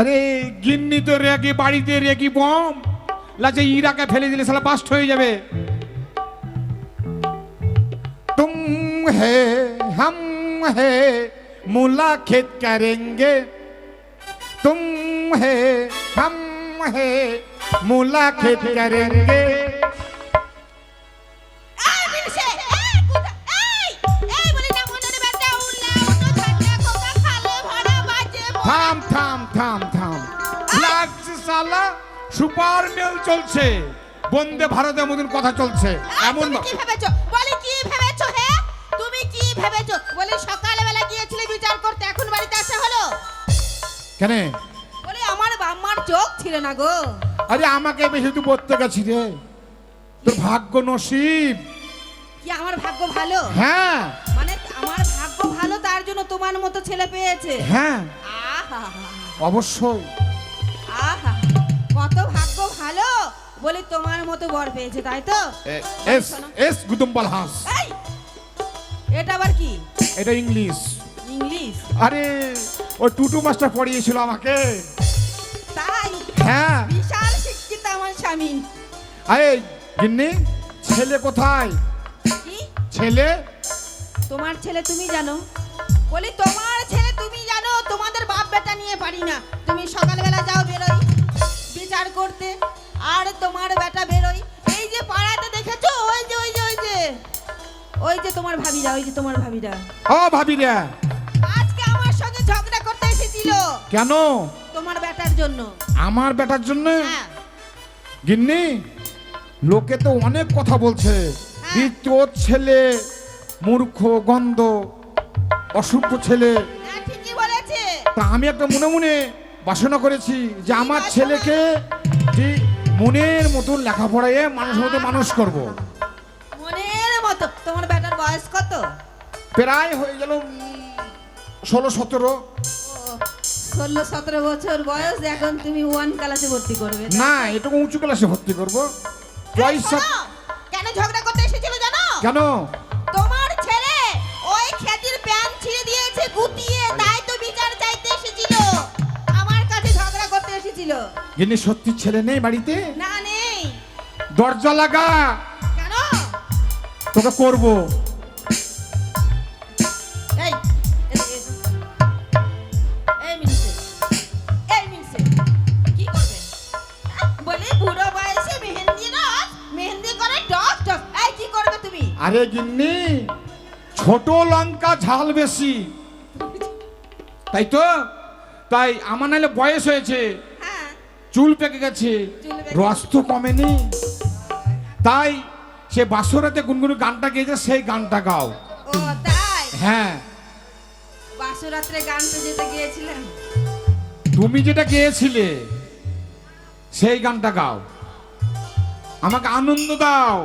আরে গিন্নি তো রেগে বাড়িতে রেগি বম লাচে ইরাকে ফেলে দিলে সালা বাস্ট হয়ে যাবে তুম হে হাম হে মুলাকাত করেঙ্গে তুম হে হাম হে মুলাকাত করেঙ্গে থাম থাম। লাগছে সালা সুপার মেল চলছে। বন্দে ভারতের মতন কথা চলছে। এমন কি ভেবেছো? বলে কি ভেবেছো হে? তুমি কি ভেবেছো? বলি সকালবেলা গিয়েছিলে বিচার করতে এখন বাড়িতে আসা হলো? কেন? বলি আমার বাম্মার চোখ ছিল না গো। আরে আমাকে বেশি তুই পড়তে গেছি রে। তোর ভাগ্য নসিব। কি আমার ভাগ্য ভালো? হ্যাঁ। মানে আমার ভাগ্য ভালো তার জন্য তোমার মতো ছেলে পেয়েছে? হ্যাঁ। আহা। অবশ্যই। আহা কত ভাগ্য ভালো বলে তোমার মতো বর পেয়েছে তাই তো? এস এস গুদম্বাল হাঁস। এটা আবার কি? এটা ইংলিশ। ইংলিশ? আরে ওই টুটু মাস্টার পড়িয়েছিল আমাকে। তাই? হ্যাঁ। বিশাল শিক্ষিত আমার স্বামী। আরে গিন্নি ছেলে কোথায়? কি? ছেলে? তোমার ছেলে তুমি জানো? বলি তোমার ছেলে বেটা নিয়ে পারি না। তুমি সকালবেলা যাও বেরোই। বিচার করতে। আর তোমার বেটা বেরোই। এই যে পাড়াতে দেখেছ? ওই যে ওই যে ওই যে। ওই যে তোমার ভাবিরা ওই যে তোমার ভাবিরা। ও ভাবিরা। আজকে আমার সঙ্গে ঝগড়া করতে এসেছিল। কেন? তোমার বেটার জন্য। আমার বেটার জন্য? হ্যাঁ। গিন্নি লোকে তো অনেক কথা বলছে। হ্যাঁ। তোর ছেলে মূর্খ গন্ধ অসভ্য ছেলে। হ্যাঁ তা আমি একটা মনে মনে বাসনা করেছি যে আমার ছেলেকে যে মনের মতন লেখাপড়ায় মানুষের মধ্যে মানুষ করব। মনের মতো? তোমার বেটার বয়স কত? প্রায় হয়ে গেল ষোলো সতেরো। ষোলো সতেরো বছর বয়স এখন তুমি ওয়ান ক্লাসে ভর্তি করবে না এটুকু উঁচু ক্লাসে ভর্তি করব। পয়সা কেন ঝগড়া করতে এসেছিল জানো? কেন? গিন্নি সত্যি ছেলে নেই বাড়িতে? না নেই। দরজা লাগা। কেন? তোকে করব। এই এই মিনসে এই মিনসে কি করবে? বলি বুড়ো বয়সে মেহেন্দি রস মেহেন্দি করে এই কি করবে তুমি? আরে গিন্নি ছোট লঙ্কা ঝাল বেশি। তাই তো? তাই আমার নাহলে বয়স হয়েছে। হ্যাঁ চুল পেকে গেছে রস তো কমেনি। তাই সে বাসরাতে গুনগুন গানটা গেয়েছে সেই গানটা গাও। হ্যাঁ। বাসরাত্রে গিয়েছিলেন তুমি যেটা গেয়েছিলে সেই গানটা গাও। আমাকে আনন্দ দাও।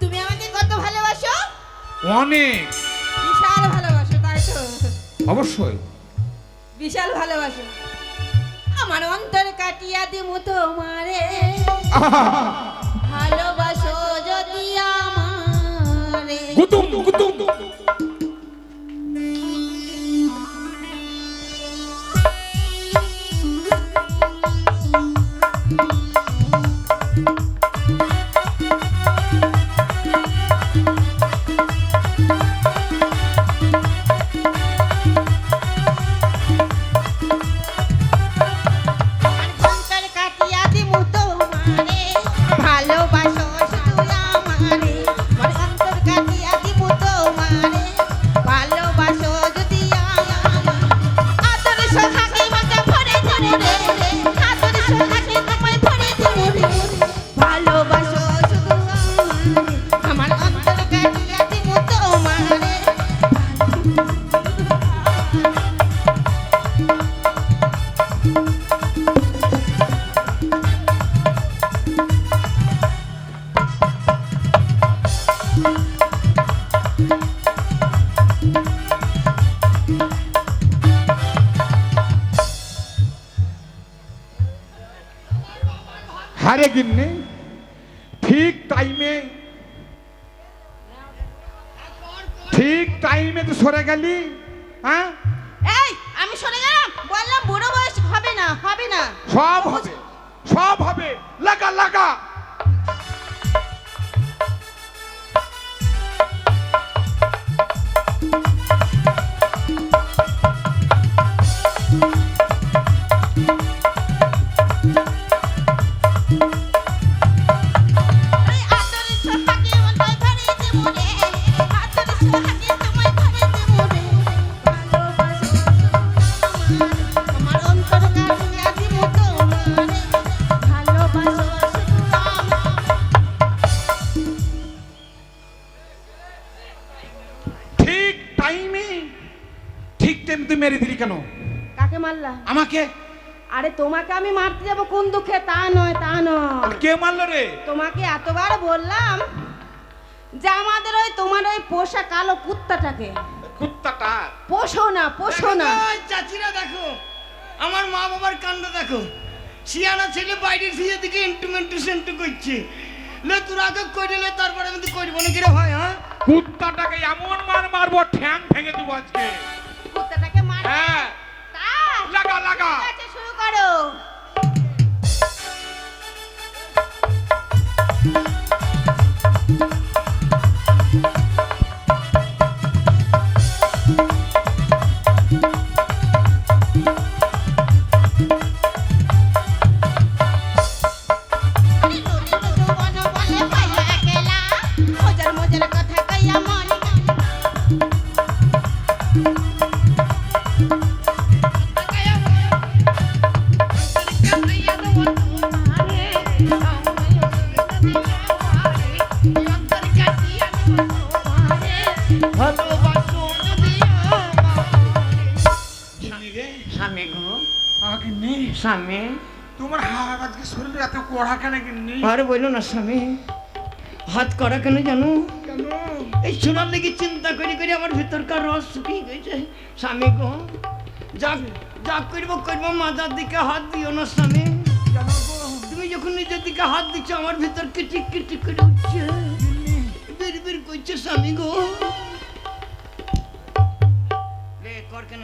তুমি আমাকে কত ভালোবাসো? অনেক। বিশাল ভালোবাসো তাই তো? অবশ্যই। বিশাল ভালোবাসো। আমার অন্তর কাটিয়া দিমু তোমারে। ভালোবাসো যদি আমারে। কুতুম গুতুম। হারে গিন্নি ঠিক টাইমে ঠিক টাইমে তো সরে গেলি হ্যাঁ? এই আমি সরে গেলাম? বললাম বুড়ো বয়স হবে না হবে না। সব হবে সব হবে। লাগা লাগা। তুই মেরে দিলি কেন? কাকে মারলা? আমাকে? আরে তোমাকে আমি মারতে যাব কোন দুঃখে? তা নয় তা নয়। কে মারলো রে? তোমাকে এতবার বললাম যে আমাদের ওই তোমার ওই পোষা কালো কুত্তাটাকে। কুত্তাটা? পোষো না পোষো না। ওই চাচিরা দেখো আমার মা বাবার কাণ্ড দেখো। সিয়ানা ছেলে বাইরে ফিরে দিকে ইন্টুমেন্টু সেন্টু করছে। লে তোর আগে করিলে তারপরে আমি তো করব না কিরে ভাই হ্যাঁ? কুত্তাটাকে এমন মার মারবো ঠ্যাং ভেঙে দেবো আজকে। হ্যাঁ? লাগা লাগা স্বামী। তোমার হাত আজকে শরীরে এত কড়া কেন নেই? আর বলল না স্বামী হাত করা কেন জানো? এই সোনার লেগে চিন্তা করি করে আমার ভিতরকার রস শুকিয়ে গেছে। স্বামী গো যা যা করব করব মাথার দিকে হাত দিও না স্বামী। তুমি যখন নিজের দিকে হাত দিচ্ছ আমার ভিতর কিটিক কিটিক করে উঠছে। বের বের করছে স্বামী গো। লে কর কেন।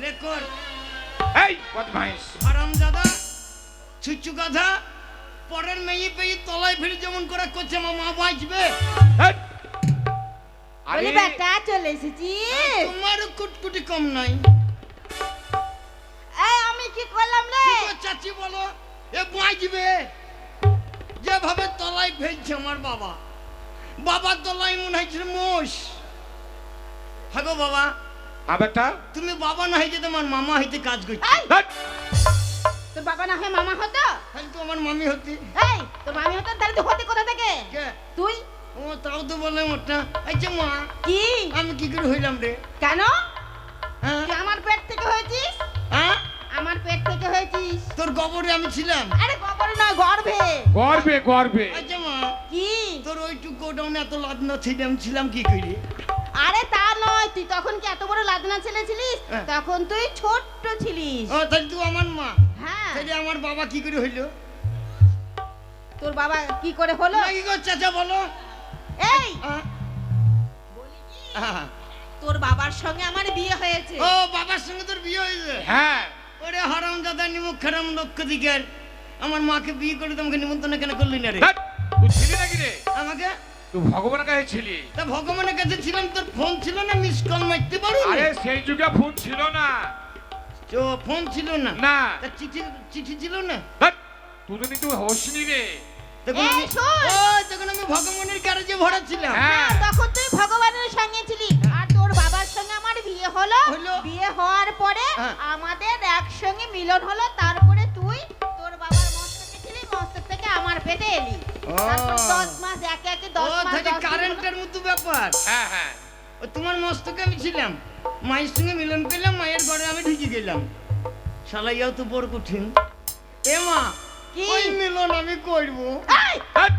লে কর। এই বদমাইশ হারাম দাদা ছুচু গাধা পরের মেয়ে পেয়ে তলায় ফিরে যেমন করে করছে আমার মা বাঁচবে। আরে। বেটা চলে এসেছিস তোমারও কুটকুটি কম নাই। এই আমি কি করলাম রে? চাচি বলো? এ বাঁচবে। যেভাবে তলায় ফেলছে আমার বাবা। বাবার তলায় মনে হয়েছে মোষ। হাগো বাবা। আবেটা? তুমি বাবা না হইতে তোমার মামা হইতে কাজ করছ। তোর বাবা না হয় মামা হতো? তাহলে তো আমার মামি হতি। এই তোর মামি হতো? তাহলে তুই হতে কোথা থেকে? তুই? ও তাও তো বলে মোটা আচ্ছা মা কি? আমি কি করে হইলাম রে? কেন? হ্যাঁ? তুই আমার পেট থেকে হয়েছিস? হ্যাঁ? আমার পেট থেকে হয়েছিস? তোর গোবরে আমি ছিলাম। আরে কবরে নয় গর্ভে। গর্বে গর্বে আচ্ছা মা কি? তোর ওইটুকু গোডাউনে এত লাদনা ছিলাম ছিলাম কি করি? আরে তা নয় তুই তখন কি এত বড় লাদনা ছেলে ছিলিস? হ্যাঁ। তখন তুই ছোট্ট ছিলিস। ও তাহলে তুই আমার মা। হ্যাঁ। তাহলে আমার বাবা কি করে হইল? তোর বাবা কি করে হলো? কি গো চাচা বলো। এই! আহ, আহ, তোর বাবার সঙ্গে আমার বিয়ে হয়েছে। ও বাবার সঙ্গে তোর বিয়ে হয়েছে? হ্যাঁ। ওরে হারাম দাদা নিমুখ খারাম লক্ষ দিকের আমার মাকে বিয়ে করে তোমাকে নিমন্ত্রণ কেন করলি না রে? হেট! তুই ছিলি নাকি রে? আমাকে? তুই ভগবানের কাছে ছিলি তা ভগবানের কাছে ছিলাম তোর ফোন ছিল না মিস কল মারতে পারো আরে সেই যুগে ফোন ছিল না তো ফোন ছিল না না তা চিঠি চিঠি ছিল না তুই যদি তুই হোসনি রে তখন আমি তখন আমি ভগবানের গ্যারেজে ভরা ছিলাম তখন তুই ভগবানের সঙ্গে ছিলি আর তোর বাবার সঙ্গে আমার বিয়ে হলো। বিয়ে হওয়ার পরে। আমাদের একসঙ্গে মিলন হলো তারপরে তুই তোর বাবার মস্তকে ছিলি মস্তক থেকে আমার পেটে এলি। তারপর দশ মাস একে একে ও মাস তাহলে দশ দিন হলো। কারেন্টের মতো ব্যাপার। হ্যাঁ হ্যাঁ। ও তোমার মস্তকে আমি ছিলাম। মায়ের সঙ্গে মিলন করলাম মায়ের ঘরে আমি ঢুকে গেলাম। শালাইয়াও তো বড় কঠিন। এ মা কি? ওই মিলন আমি করব। এই, হেট!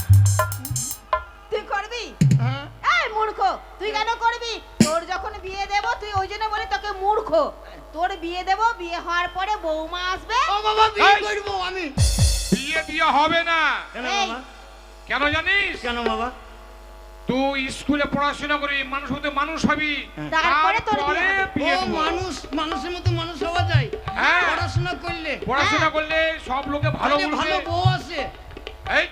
তুই করবি? হ্যাঁ। এই মূর্খ! তুই কেন করবি? তোর যখন বিয়ে দেব তুই ওই জন্য বলি তোকে মূর্খ। তোর বিয়ে দেব বিয়ে হওয়ার পরে বৌমা আসবে। ও বাবা বিয়ে এই! করব আমি। বিয়ে বিয়ে হবে না। কেন এই। বাবা? কেন জানিস? কেন বাবা? তুই স্কুলে পড়াশোনা করে মানুষ হতে মানুষ হবি। তারপরে তোর বিয়ে। মানুষ মানুষের মতো মানুষ হওয়া যায়। হ্যাঁ। পড়াশোনা করলে। পড়াশোনা করলে সব লোকে ভালো ভালো বউ আছে। এই।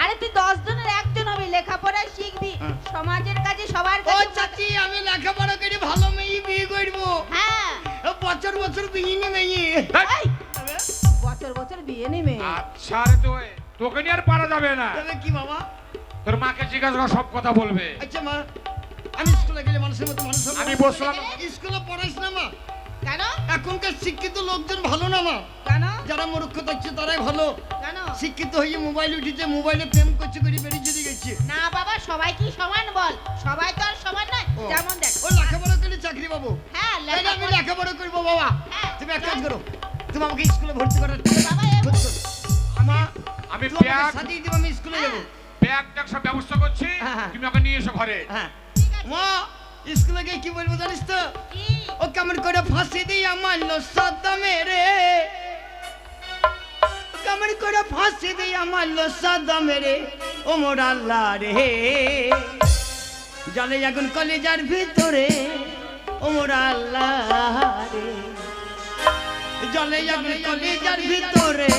আরে তুই দশ জনের একজন হবি লেখাপড়া শিখবি। হ্যাঁ। সমাজের কাছে সবার ও কাছে চাচি আমি লেখাপড়া করে ভালো মেয়ে বিয়ে করব। হ্যাঁ। বছর বছর বিয়ে নি মেয়ে। বছর বছর বিয়ে নেবে আচ্ছা রে তুই। তোকে নিয়ে আর পারা যাবে না। তবে কি বাবা? তোর মাকে জিজ্ঞাসা কর সব কথা বলবে। আচ্ছা মা আমি স্কুলে গেলে মানুষের মতো মানুষ হব আমি বসলাম। স্কুলে পড়াইস না মা। কেন? এখনকার শিক্ষিত লোকজন ভালো না মা। কেন? যারা মূর্খ থাকছে তারাই ভালো। কেন? শিক্ষিত হয়ে মোবাইল উঠেছে মোবাইলে প্রেম করছে করে বেরিয়ে চলে গেছে। না বাবা সবাই কি সমান বল? সবাই তো আর সমান নয়। যেমন দেখ। ও লেখাপড়া করলে চাকরি পাবো। হ্যাঁ তাহলে আমি লেখাপড়া- করব বাবা। হ্যাঁ। তুমি এক কাজ করো। তুমি আমাকে স্কুলে ভর্তি করো বাবা, করো। আমার আমি ব্যাগ সাজিয়ে দিবে আমি স্কুলে যাব। ব্যাগ ট্যাগ সব ব্যবস্থা করছি হ্যাঁ, হ্যাঁ। তুমি ওকে নিয়ে এসো ঘরে। হ্যাঁ। ঠিক আছে। মা স্কুলে গিয়ে কি বলব জানিস তো? ও কেমন করে ফাঁসি দিয়ে আমার সাদা মেরে ও কেমন করে ফাঁসি দিয়ে আমার সাদা মেরে ও মোর আল্লাহ রে। জলে এখন কলেজার ভিতরে ও মোর আল্লাহ রে। জলে এখন কলেজার ভিতরে